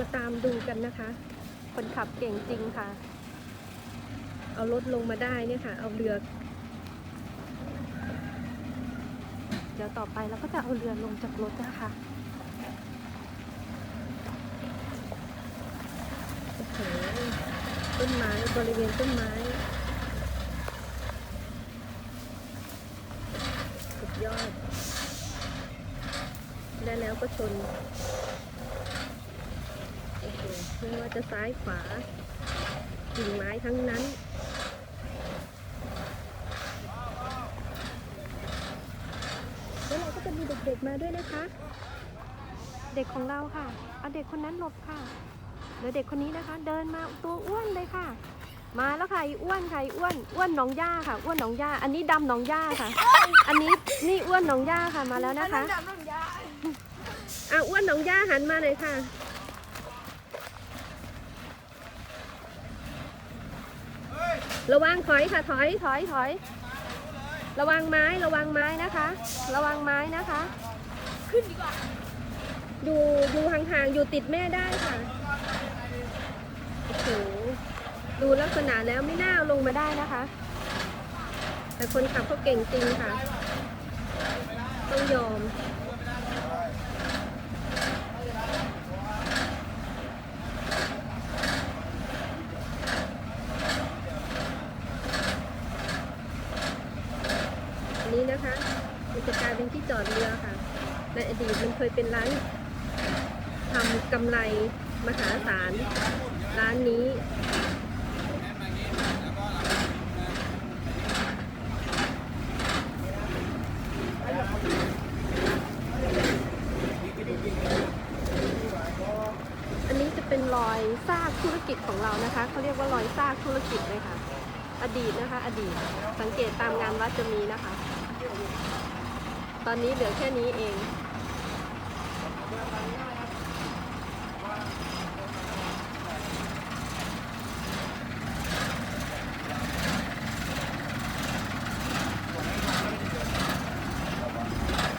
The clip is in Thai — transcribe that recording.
มาตามดูกันนะคะ คนขับเก่งจริงค่ะ เอารถลงมาได้เนี่ยค่ะ เอาเรือ เดี๋ยวต่อไปเราก็จะเอาเรือลงจากรถนะคะโอ้โหต้นไม้บริเวณต้นไม้สุดยอด ได้แล้วก็ชน ไม่ว่าจะซ้ายขวากิ่งไม้ทั้งนั้นแล้วเราก็จะมีเด็กๆมาด้วยนะคะ เด็กของเราค่ะเอาเด็กคนนั้นหลบค่ะเดี๋ยวเด็กคนนี้นะคะ เดินมาตัวอ้วนเลยค่ะ มาแล้วค่ะอีอ้วนค่ะอีอ้วนอ้วนหนองย่าค่ะอ้วนหนองย่าอันนี้ดำหนองย่าค่ะ อันนี้นี่อ้วนหนองย่าค่ะมาแล้วนะคะอะอ้วนหนองย่าหันมาเลยค่ะ ระวังถอยค่ะถอยถอยถอย ระวังไม้ระวังไม้นะคะ ระวังไม้นะคะ ขึ้นดีกว่าอยู่อยู่ห่างๆอยู่ติดแม่ได้ค่ะโอ้โหดูลักษณะแล้วไม่น่าลงมาได้นะคะ แต่คนขับเขาเก่งจริงค่ะ ต้องยอม นะคะมันจะกลายเป็นที่จอดเรือค่ะ ในอดีตมันเคยเป็นร้านทำกำไรมหาศาลร้านนี้อันนี้จะเป็นรอยซากธุรกิจของเรานะคะเขาเรียกว่ารอยซากธุรกิจเลยค่ะ อดีตนะคะ อดีต สังเกตตามงานวัดจะมีนะคะ ตอนนี้เหลือแค่นี้เอง